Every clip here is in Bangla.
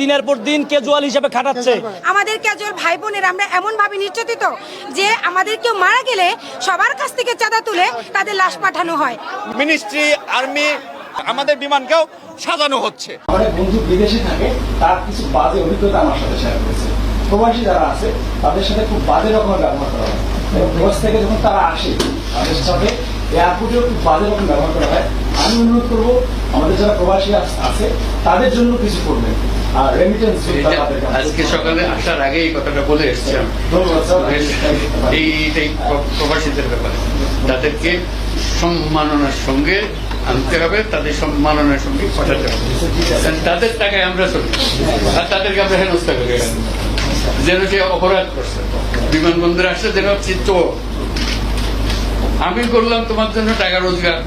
দিনের পর দিন কেজুয়াল হিসেবে খাটাচ্ছে। আমাদের ক্যাজুয়াল ভাই বোনের আমরা এমন ভাবে নির্যাতিত যে আমাদের কেউ মারা গেলে সবার কাছ থেকে চাঁদা তুলে তাদের লাশ পাঠানো হয়। মিনিস্ট্রি আর্মি আমাদের বিমানকেও সাজানো হচ্ছে। অনেক বন্ধু বিদেশে থাকে তার কিছু বাজে অভিজ্ঞতা আমার সাথে শেয়ার করেছে। প্রবাসী যারা আছে তাদের সাথে খুব বাজে রকমের ব্যবহার করা হয়। এবং প্রবাস থেকে যখন তারা আসে তাদের সাথে এয়ারপোর্টেও খুব বাজে রকম ব্যবহার করা হয়। আমি অনুরোধ করব আমাদের যারা প্রবাসী আছে তাদের জন্য কিছু করবেন। আর রেমিটেন্স আজকে সকালে আসার আগে এই কথাটা বলে এইটাই প্রবাসীদের ব্যাপারে। তাদেরকে সম্মাননার সঙ্গে আনতে হবে তাদের সম্মাননার সঙ্গে পাঠাতে হবে। তাদের টাকায় আমরা চলি। আর তাদেরকে আমরা হেনস্থা করি। যেন সে অপরাধ করছে। বিমানবন্দরে আসছে যেন হচ্ছে চোর আমি করলাম তোমার জন্য টাকা রোজগার।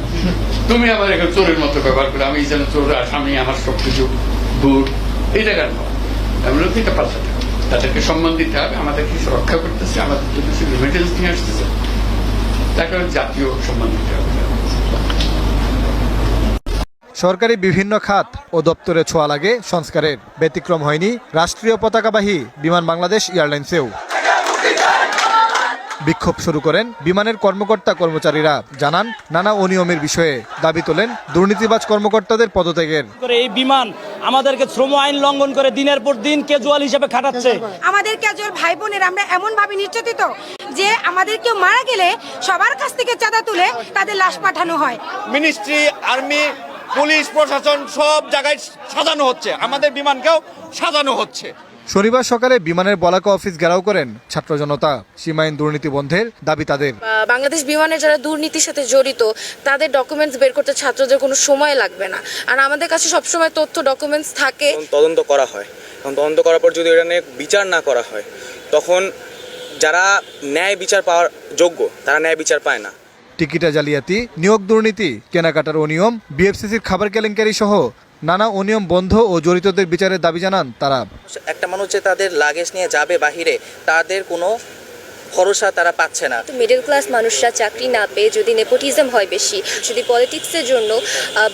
তুমি আবার এখানে চোরের মতো ব্যবহার করে, আমি যেন চোর আসামি আমার সবকিছু দূর। এইটা কেন আমরা তো এটা পাল্টাতে হবে তাদেরকে সম্মান দিতে হবে, আমাদেরকে রক্ষা করতেছে, আমাদের জন্য সে রিমিটেন্স নিয়ে আসতেছে। তাকে জাতীয় সম্মান দিতে হবে। সরকারি বিভিন্ন খাত ও দপ্তরে ছোঁয়া লাগে, সংস্কারের। ব্যতিক্রম হয়নি। রাষ্ট্রীয় পতাকাবাহী বিমান বাংলাদেশ এয়ারলাইন্সেও। বিক্ষোভ শুরু করেন বিমানের কর্মকর্তা কর্মচারীরা। জানান নানা অনিয়মের বিষয়ে দাবি তোলেন দুর্নীতিবাজ কর্মকর্তাদের পদত্যাগের। এই বিমান আমাদেরকে শ্রম আইন লঙ্ঘন করে দিনের পর দিন কেজুয়াল হিসেবে খাটাচ্ছে। আমাদের ক্যাজুয়াল ভাই বোনের আমরা এমন ভাবে নির্যাতিত যে আমাদের কেউ মারা গেলে সবার কাছ থেকে চাঁদা তুলে তাদের লাশ পাঠানো হয়। মিনিস্ট্রি আর্মি পুলিশ প্রশাসন সব জায়গায় সাজানো হচ্ছে। আমাদের বিমানকেও সাজানো হচ্ছে। শনিবার সকালে বিমানের বলাকা অফিস ঘেরাও করেন ছাত্র জনতা। সীমাহীন দুর্নীতি বন্ধের দাবি তাদের। বাংলাদেশ বিমানের যারা দুর্নীতির সাথে জড়িত তাদের ডকুমেন্টস বের করতে ছাত্রদের কোনো সময় লাগবে না। আর আমাদের কাছে সবসময় তথ্য ডকুমেন্টস থাকে। তদন্ত করা হয় তখন তদন্ত করার পর যদি এটা নিয়ে বিচার না করা হয় তখন যারা ন্যায় বিচার পাওয়ার যোগ্য তারা ন্যায় বিচার পায় না। টিকিটা জালিয়াতি নিয়োগ দুর্নীতি কেনাকাটার অনিয়ম বিএফসিসির খাবার কেলেঙ্কারি সহ নানা অনিয়ম বন্ধ ও জড়িতদের বিচারের দাবি জানান তারা। একটা মানুষ যে তাদের লাগেজ নিয়ে যাবে বাহিরে তাদের কোনো ভরসা তারা পাচ্ছে না। মিডল ক্লাস মানুষরা চাকরি না পেয়ে যদি নেপোটিজম হয় বেশি যদি পলিটিক্সের জন্য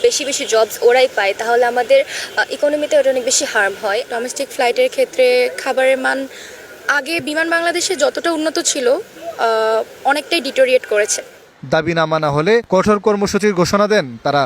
বেশি বেশি জবস ওরাই পায় তাহলে আমাদের ইকোনমিতে ওটা অনেক বেশি হার্ম হয়। ডোমেস্টিক ফ্লাইটের ক্ষেত্রে খাবারের মান আগে বিমান বাংলাদেশে যতটা উন্নত ছিল অনেকটাই ডিটোরিয়েট করেছে। দাবি না মানা হলে কঠোর কর্মসূচির ঘোষণা দেন তারা।